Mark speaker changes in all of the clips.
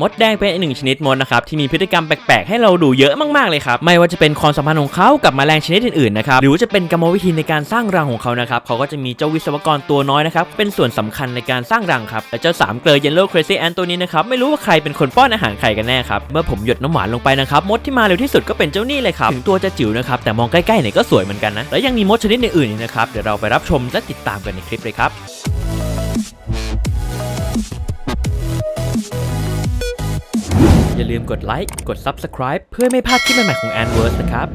Speaker 1: มดแดงเป็นอีกหนึ่งชนิดมดนะครับที่มีพฤติกรรมแปลกๆให้เราดูเยอะมากๆเลยครับไม่ว่าจะเป็นความสัมพันธ์ของเขากับแมลงชนิดอื่นๆนะครับหรือจะเป็นกรรมวิธีในการสร้างรังของเขานะครับเขาก็จะมีเจ้าวิศวกรตัวน้อยนะครับเป็นส่วนสำคัญในการสร้างรังครับและเจ้าสามเกลอเยลโล่ครซี่แอนตัวนี้นะครับไม่รู้ว่าใครเป็นคนป้อนอาหารใครกันแน่ครับเมื่อผมหยดน้ำหวานลงไปนะครับมดที่มาเร็วที่สุดก็เป็นเจ้านี่เลยครับถึงตัวจะจิ๋วนะครับแต่มองใกล้ๆเนี่ยก็สวยเหมือนกันนะและยังมีมดชนิดอื่นๆอีกนะครับเดี๋ยวเราไปรับชมและติดตามกันในคลิปเลยครับ อย่าลืมกดไลค์ กด Subscribe เพื่อไม่พลาดคลิปใหม่ๆของ a n v e r s e นะครับ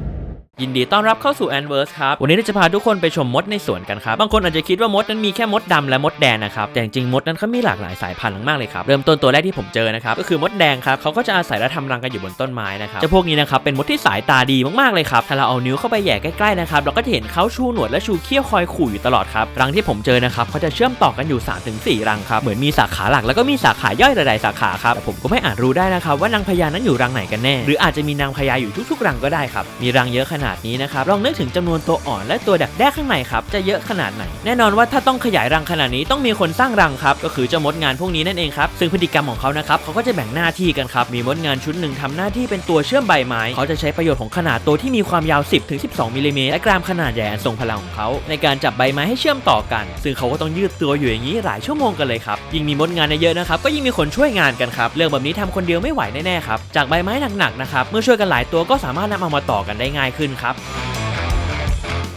Speaker 1: ยินดีต้อนรับเข้าสู่ a n v e r s e ครับ วันนี้เราจะพาทุกคนไปชมมดในสวนกันครับ บางคนอาจจะคิดว่ามดนั้นมีแค่มดดำและมดแดงนะครับ แต่จริงๆมดนั้นเขามีหลากหลายสายพันธุ์มากๆเลยครับ เริ่มต้นตัวแรกที่ผมเจอนะครับ ก็คือมดแดงครับ เขาก็จะอาศัยและทำรังกันอยู่บนต้นไม้นะครับจ้าพวกนี้นะครับ เป็นมดที่สายตาดีมากๆเลยครับ ถ้าเราเอานิ้วเข้าไปแย่ใกล้ๆนะครับ เราก็จะเห็นเขาชูหนวดและชูเขี้ยวคอยขู่อยู่ตลอดครับ รังที่ผมเจอนะครับเขาจะเชื่อมต่อกันอยู่ 3-4 รังครับ เหมือนมีสาขาหลักแล้วก็มีสาขาย่อยหลายๆสาขาครับแต่ผมก็ไม่อาจรู้ได้นะครับว่านางพญานั้นอยู่รังไหนกันแน่ หรืออาจจะมีนางพญาอยู่ทุกๆ รังก็ได้ครับมีรังเยอะขนาดนี้นะครับลองนึกถึงจำนวนตัวอ่อนและตัวดักแด้ข้างในครับจะเยอะขนาดไหน แน่นอนว่าถ้าต้องขยายรังขนาดนี้ต้องมีคนสร้างรังครับก็คือเจ้ามดงานพวกนี้นั่นเองครับซึ่งพฤติกรรมของเขานะครับเขาก็จะแบ่งหน้าที่กันครับมีมดงานชุดหนึ่งทำหน้าที่เป็นตัวเชื่อมใบไม้เขาจะใช้ประโยชน์ของขนาดตัวที่มีความยาว 10-12มิลลิเมตรและกรามขนาดใหญ่อันทรงพลังของเขาในการจับใบไม้ให้เชื่อมต่อกัน ซึ่งเขาก็ต้องยืดตัวอยู่อย่างนี้หลายชั่วโมงกันเลยครับยิ่งมีมดงานเยอะนะครับก็ยิ่งมีคนช่วยงานกันครับเรื่องแบบนี้ทำคนเดียวไม่ไหวแน่ๆครับจากใบไม้หนักๆนะครับเมื่อช่วยกันหลายตัวก็สามารถนำเอามาต่อกันได้ง่ายขึ้นครับ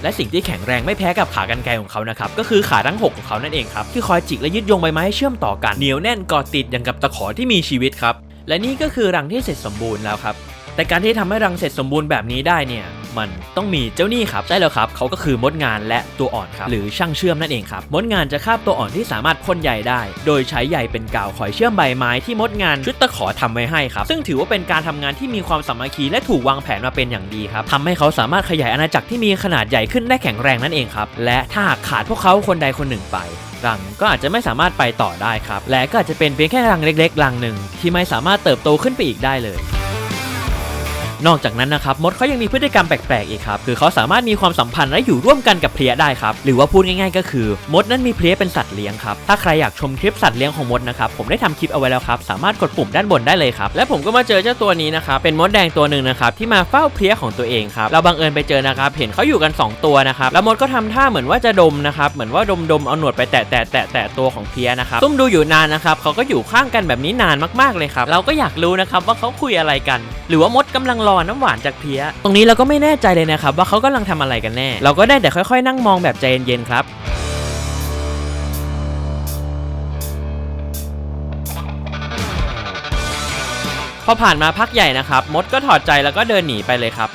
Speaker 1: และสิ่งที่แข็งแรงไม่แพ้กับขากรรไกรของเขานะครับ ก็คือขาทั้ง 6 ของเขานั่นเองครับ ที่คอยจิกและยึดโยงใบไม้ให้เชื่อมต่อกัน เหนียวแน่นเกาะติดอย่างกับตะขอที่มีชีวิตครับ และนี่ก็คือรังที่เสร็จสมบูรณ์แล้วครับ แต่การที่ทำให้รังเสร็จสมบูรณ์แบบนี้ได้เนี่ย มันต้องมีเจ้าหนี้ครับใช่แล้วครับเขาก็คือมดงานและตัวอ่อนครับหรือช่างเชื่อมนั่นเองครับมดงานจะคาบตัวอ่อนที่สามารถพ่นใยได้ โดยใช้ใยเป็นกาวคอยเชื่อมใบไม้ที่มดงานชุดตะขอทำไว้ให้ครับซึ่งถือว่าเป็นการทำงานที่มีความสามัคคีและถูกวางแผนมาเป็นอย่างดีครับทำให้เขาสามารถขยายอาณาจักรที่มีขนาดใหญ่ขึ้นได้แข็งแรงนั่นเองครับและถ้าหากขาดพวกเขาคนใดคนหนึ่งไปรังก็อาจจะไม่สามารถไปต่อได้ครับ และก็อาจจะเป็นเพียงแค่รังเล็กๆ รังหนึ่งที่ไม่สามารถเติบโตขึ้นไปอีกได้เลย นอกจากนั้นนะครับมดเขายังมีพฤติกรรมแปลกๆอีกครับคือเขาสามารถมีความสัมพันธ์และอยู่ร่วมกันกับเพลี้ยได้ครับหรือว่าพูดง่ายๆ ก็คือ มดนั้นมีเพลี้ยเป็นสัตว์เลี้ยงครับถ้าใครอยากชมคลิปสัตว์เลี้ยงของมดนะครับผมได้ทำคลิปเอาไว้แล้วครับสามารถกดปุ่มด้านบนได้เลยครับและผมก็มาเจอเจ้าตัวนี้นะครับเป็นมดแดงตัวหนึ่งนะครับที่มาเฝ้าเพลี้ยของตัวเองครับเราบังเอิญไปเจอนะครับเห็นเขาอยู่กันสองตัวนะครับแล้วมดก็ทำท่าเหมือนว่าจะดมนะครับเหมือนว่าดมๆเอาหนวดไปแตะแตะแตะแตะตัวของเพลียนะครับซุ่มดูอยู่นานนะครับเขาก็อยู่ข้างกันแบบนี้นานมากๆเลยครับเราก็อยากรู้นะครับว่าเขาคุยอะไรกัน หรือว่ามดกำลังรอน้ำหวานจากเพี้ย ตรงนี้เราก็ไม่แน่ใจเลยนะครับว่าเขากำลังทำอะไรกันแน่ เราก็ได้แต่ค่อยๆ นั่งมองแบบใจเย็นๆครับพอผ่านมาพักใหญ่นะครับ มดก็ถอดใจแล้วก็เดินหนีไปเลยครับ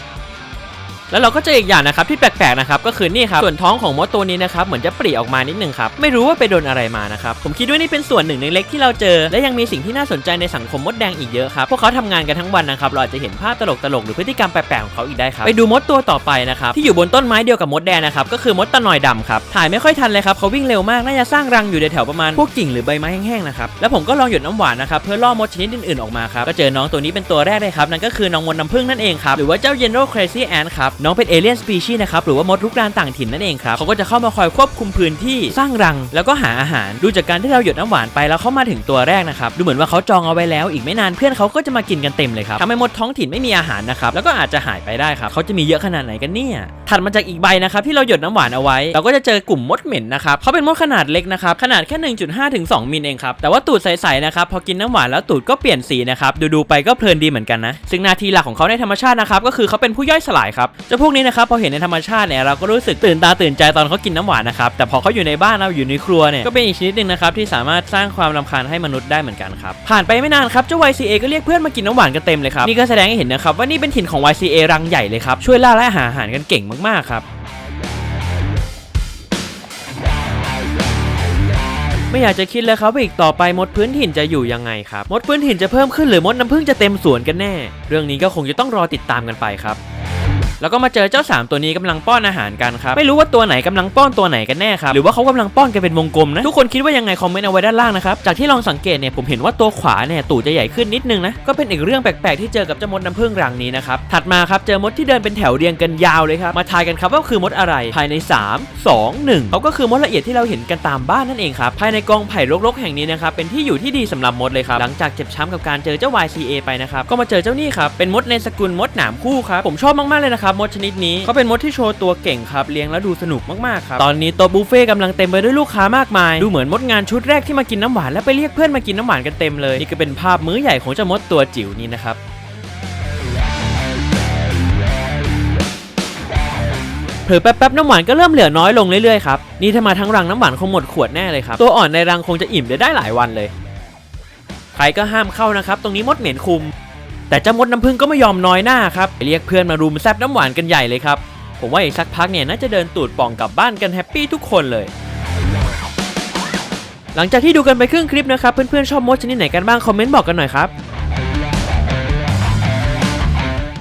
Speaker 1: แล้วเราก็เจออีกอย่างนะครับที่แปลกๆนะครับก็คือนี่ครับส่วนท้องของมดตัวนี้นะครับเหมือนจะปรีออกมานิดนึงครับไม่รู้ว่าไปโดนอะไรมานะครับผมคิดว่านี่เป็นส่วนหนึ่งในเล็กที่เราเจอ และยังมีสิ่งที่น่าสนใจในสังคมมดแดงอีกเยอะครับพวกเขาทำงานกันทั้งวันนะครับเราอาจจะเห็นภาพตลกๆหรือพฤติกรรมแปลกๆของเขาอีกได้ครับไปดูมดตัวต่อไปนะครับที่อยู่บนต้นไม้เดียวกับมดแดงนะครับก็คือมดตะนอยดำครับถ่ายไม่ค่อยทันเลยครับเขาวิ่งเร็วมากน่าจะสร้างรังอยู่ในแถวประมาณพวกกิ่งหรือใบไม้แห้งๆนะครับแล้วผมก็ลองหยดน้ำหวานนะครับเพื่อล่อมดชนิดอื่นๆออกมาครับก็เจอน้องตัวนี้เป็นตัวแรกเลยครับนั่นก็คือน้องมดน้ำผึ้งนั่นเองครับหรือว่าเจ้า Yellow Crazy Ant ครับน้องเป็นเอเลียนสปีชีส์นะครับหรือว่ามดรุกรานต่างถิ่นนั่นเองครับเขาก็จะเข้ามาคอยควบคุมพื้นที่สร้างรัง แล้วก็หาอาหารดูจากการที่เราหยดน้ำหวานไปแล้วเขามาถึงตัวแรกนะครับดูเหมือนว่าเขาจองเอาไว้แล้ว อีกไม่นานเพื่อนเขาก็จะมากินกันเต็มเลยครับทำให้มดท้องถิ่นไม่มีอาหารนะครับแล้วก็อาจจะหายไปได้ครับเขาจะมีเยอะขนาดไหนกันเนี่ยถัดมาจากอีกใบนะครับที่เราหยดน้ำหวานเอาไว้ เราก็จะเจอกลุ่มมดเหม็นนะครับเขาเป็นมดขนาดเล็กนะครับขนาดแค่ 1.5 ถึง 2 มิลเองครับแต่ว่าตูดใสๆนะครับพอกินน้ำหวานแล้วตูดก็เปลี่ยนสีนะครับดูๆไปก็เพลินดีเหมือนกันนะซึ่งหน้าที่หลักของเขาในธรรมชาตินะครับก็คือเขาเป็นผู้ย่อยสลายครับเจ้าพวกนี้นะครับพอเห็นในธรรมชาติเนี่ยเราก็รู้สึกตื่นตาตื่นใจตอนเขากินน้ำหวานนะครับแต่พอเขาอยู่ในบ้านเราอยู่ในครัวเนี่ยก็เป็นอีกชนิดหนึ่งนะครับที่สามารถสร้างความรำคาญให้มนุษย์ได้เหมือนกันครับผ่านไปไม่นานครับเจ้า YCA ก็เรียกเพื่อนมากินน้ำหวานกันเต็มเลยครับนี่ก็แสดงให้เห็นนะครับว่านี่เป็นถิ่นของ YCA รังใหญ่เลยครับช่วยล่าและหาอาหารกันเก่งมากๆครับไม่อยากจะคิดเลยครับว่าอีกต่อไปมดพื้นถิ่นจะอยู่ยังไงครับ มดพื้นถิ่นจะเพิ่มขึ้นหรือมดน้ำผึ้งจะเต็มสวนกันแน่ เรื่องนี้ก็คงจะต้องรอติดตามกันไปครับ แล้วก็มาเจอเจ้าสามตัวนี้กำลังป้อนอาหารกันครับไม่รู้ว่าตัวไหนกำลังป้อนตัวไหนกันแน่ครับหรือว่าเขากำลังป้อนกันเป็นวงกลมนะทุกคนคิดว่ายังไงคอมเมนต์เอาไว้ด้านล่างนะครับจากที่ลองสังเกตเนี่ยผมเห็นว่าตัวขวาเนี่ยตูดจะใหญ่ขึ้นนิดนึงนะก็เป็นอีกเรื่องแปลกๆที่เจอกับเจ้ามดน้ำผึ้งรังนี้นะครับถัดมาครับเจอมดที่เดินเป็นแถวเรียงกันยาวเลยครับมาทายกันครับว่าคือมดอะไรภายใน 3 2 1เขาก็คือมดละเอียดที่เราเห็นกันตามบ้านนั่นเองครับภายในกองไผ่รกๆแห่งนี้นะครับเป็นที่อยู่ที่ดีสำหรับมดเลยครับหลังจากเจ็บช้ำกับการเจอเจ้า YCA ไปนะครับก็มาเจอเจ้านี่ครับเป็นมดในสกุลมดหนามคู่ครับผมชอบมากๆเลยนะครับมดชนิดนี้เขาเป็นมดที่โชว์ตัวเก่งครับเลี้ยงแล้วดูสนุกมากๆครับตอนนี้โต๊ะบุฟเฟ่กำลังเต็มไปด้วยลูกค้ามากมาย ดูเหมือนมดงานชุดแรกที่มากินน้ำหวานแล้วไปเรียกเพื่อนมากินน้ำหวานกันเต็มเลยนี่ก็เป็นภาพมื้อใหญ่ของเจ้ามดตัวจิ๋วนี้นะครับเผลอแป๊บๆน้ำหวานก็เริ่มเหลือน้อยลงเรื่อยๆครับนี่ถ้ามาทั้งรังน้ำหวานคงหมดขวดแน่เลยครับตัวอ่อนในรังคงจะอิ่มได้ได้หลายวันเลย ใครก็ห้ามเข้านะครับ ตรงนี้มดเหม็นคุม แต่เจ้ามดน้ำผึ้งก็ไม่ยอมน้อยหน้าครับเรียกเพื่อนมารุมแซบน้ำหวานกันใหญ่เลยครับ ผมว่าอีกสักพักเนี่ยน่าจะเดินตูดป่องกลับบ้านกันแฮปปี้ทุกคนเลย หลังจากที่ดูกันไปครึ่งคลิปนะครับ เพื่อนๆชอบมดชนิดไหนกันบ้างคอมเมนต์บอกกันหน่อยครับ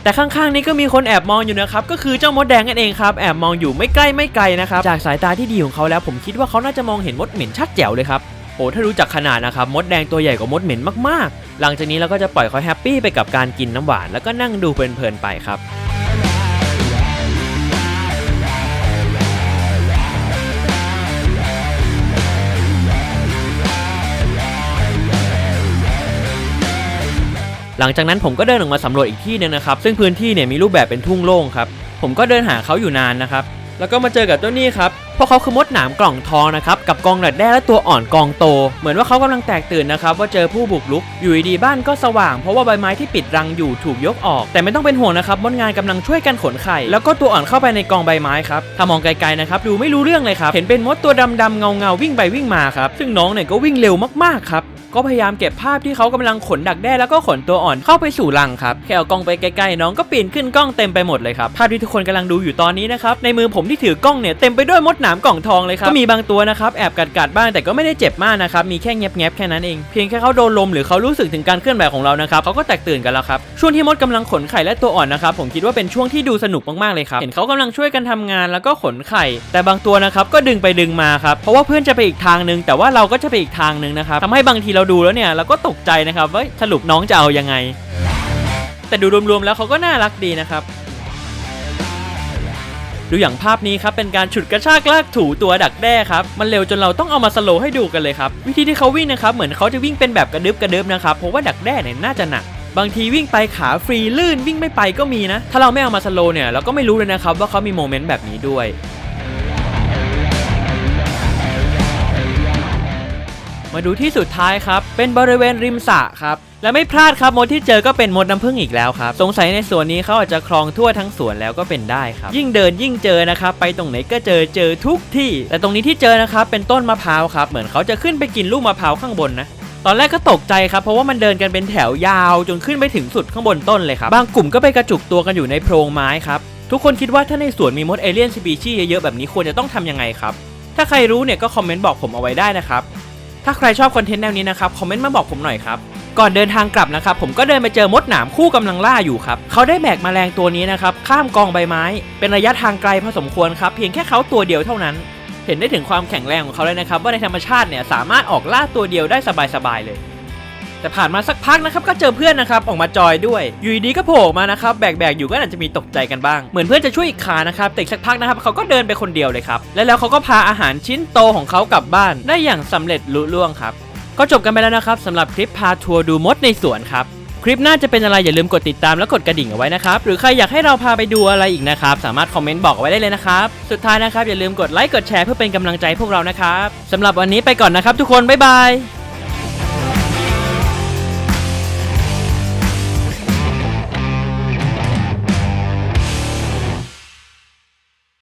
Speaker 1: แต่ข้างๆนี้ก็มีคนแอบมองอยู่นะครับ ก็คือเจ้ามดแดงนั่นเองครับ แอบมองอยู่ไม่ใกล้ไม่ไกลนะครับ จากสายตาที่ดีของเขาแล้วผมคิดว่าเขาน่าจะมองเห็นมดเหม็นชัดแจ๋วเลยครับ โอ้ถ้ารู้จักขนาดนะครับมดแดงตัวใหญ่กว่ามดเหม็นมากๆ หลังจากนี้เราก็จะปล่อยเขาแฮปปี้ไปกับการกินน้ำหวาน แล้วก็นั่งดูเพลินๆไปครับหลังจากนั้นผมก็เดินออกมาสำรวจอีกที่หนึงนะครับ ซึ่งพื้นที่เนี่ยมีรูปแบบเป็นทุ่งโล่งครับ ผมก็เดินหาเขาอยู่นานนะครับ แล้วก็มาเจอกับเจ้านี่ครับพวกเขาคือมดหนามกล่องทองนะครับกับกองดัดแด้และตัวอ่อนกองโต เหมือนว่าเขากำลังแตกตื่นนะครับว่าเจอผู้บุกรุก อยู่ดีบ้านก็สว่างเพราะว่าใบไม้ที่ปิดรังอยู่ถูกยกออก แต่ไม่ต้องเป็นห่วงนะครับมดงานกำลังช่วยกันขนไข่ แล้วก็ตัวอ่อนเข้าไปในกองใบไม้ครับถ้ามองไกลๆนะครับดูไม่รู้เรื่องเลยครับเห็นเป็นมดตัวดำๆเงาๆวิ่งไปวิ่งมาครับซึ่งน้องเนี่ยก็วิ่งเร็วมากๆครับ ก็พยายามเก็บภาพที่เขากำลังขนดักแด้แล้วก็ขนตัวอ่อนเข้าไปสู่รังครับแค่เอากล้องไปใกล้ๆน้องก็ปีนขึ้นกล้องเต็มไปหมดเลยครับภาพที่ทุกคนกำลังดูอยู่ตอนนี้นะครับในมือผมที่ถือกล้องเนี่ยเต็มไปด้วยมดหนามกล่องทองเลยครับก็มีบางตัวนะครับแอบกัดๆบ้างแต่ก็ไม่ได้เจ็บมากนะครับมีแค่แงบๆแค่นั้นเองเพียงแค่เขาโดนลมหรือเขารู้สึกถึงการเคลื่อนไหวของเรานะครับเขาก็แตกตื่นกันแล้วครับช่วงที่มดกำลังขนไข่และตัวอ่อนนะครับผมคิดว่าเป็นช่วงที่ดูสนุกมากๆเลยครับเห็นเขากำลังช่วยกันทำงานแล้วก็ขนไข่ แต่บางตัวนะครับก็ดึงไปดึงมาครับเพราะว่าเพื่อนจะไปอีกทางหนึ่งแต่ว่าเราก็จะไปอีกทางหนึ่งนะครับทำให้บางทีเราดูแล้วเนี่ยเราก็ตกใจนะครับว่าสรุปน้องจะเอายังไง แต่ดูรวมๆแล้วเขาก็น่ารักดีนะครับ ดูอย่างภาพนี้ครับเป็นการฉุดกระชากลากถูตัวดักแด้ครับ มันเร็วจนเราต้องเอามาสโลว์ให้ดูกันเลยครับ วิธีที่เขาวิ่งนะครับเหมือนเขาจะวิ่งเป็นแบบกระดึบกระดึบนะครับเพราะว่าดักแด้เนี่ยน่าจะหนักบางทีวิ่งไปขาฟรีลื่นวิ่งไม่ไปก็มีนะ ถ้าเราไม่เอามาสโลว์เนี่ยเราก็ไม่รู้เลยนะครับว่าเขามีโมเมนต์แบบนี้ด้วย มาดูที่สุดท้ายครับ เป็นบริเวณริมสระครับและไม่พลาดครับมดที่เจอก็เป็นมดน้ำผึ้งอีกแล้วครับ สงสัยในสวนนี้เขาอาจจะครองทั่วทั้งสวนแล้วก็เป็นได้ครับ ยิ่งเดินยิ่งเจอนะครับ ไปตรงไหนก็เจอเจอทุกที่ แต่ตรงนี้ที่เจอนะครับเป็นต้นมะพร้าวครับ เหมือนเขาจะขึ้นไปกินลูกมะพร้าวข้างบนนะตอนแรกก็ตกใจครับเพราะว่ามันเดินกันเป็นแถวยาวจนขึ้นไปถึงสุดข้างบนต้นเลยครับบางกลุ่มก็ไปกระจุกตัวกันอยู่ในโพรงไม้ครับทุกคนคิดว่าถ้าในสวนมีมดเอเลี่ยนสปีชีส์เยอะๆแบบนี้ควรจะต้องทำยังไงครับถ้าใครรู้เนี่ยก็คอมเมนต์บอกผมเอาไว้ได้นะครับ ถ้าใครชอบคอนเทนต์แนวนี้นะครับคอมเมนต์มาบอกผมหน่อยครับก่อนเดินทางกลับนะครับผมก็เดินไปเจอมดหนามคู่กำลังล่าอยู่ครับเขาได้แบกมแมลงตัวนี้นะครับข้ามกองใบไม้ เป็นระยะทางไกลพอสมควรครับเพียงแค่เขาตัวเดียวเท่านั้น เห็นได้ถึงความแข็งแรงของเขาเลยนะครับว่าในธรรมชาติเนี่ยสามารถออกล่าตัวเดียวได้สบายๆเลย แต่ผ่านมาสักพักนะครับก็เจอเพื่อนนะครับออกมาจอยด้วยอยู่ดีๆก็โผล่มานะครับแบกๆอยู่ก็อาจจะมีตกใจกันบ้าง เหมือนเพื่อนจะช่วยอีกขานะครับแต่สักพักนะครับเขาก็เดินไปคนเดียวเลยครับและแล้วเขาก็พาอาหารชิ้นโตของเขากลับบ้านได้อย่างสำเร็จลุล่วงครับก็จบกันไปแล้วนะครับสำหรับคลิปพาทัวร์ดูมดในสวนครับคลิปหน้าจะเป็นอะไรอย่าลืมกดติดตามและกดกระดิ่งเอาไว้นะครับ หรือใครอยากให้เราพาไปดูอะไรอีกนะครับ สามารถคอมเมนต์บอกเอาไว้ได้เลยนะครับ สุดท้ายนะครับอย่าลืมกดไลค์กดแชร์เพื่อเป็นกำลังใจพวกเรานะครับสำหรับวันนี้ไปก่อนนะครับทุกคน บ๊ายบาย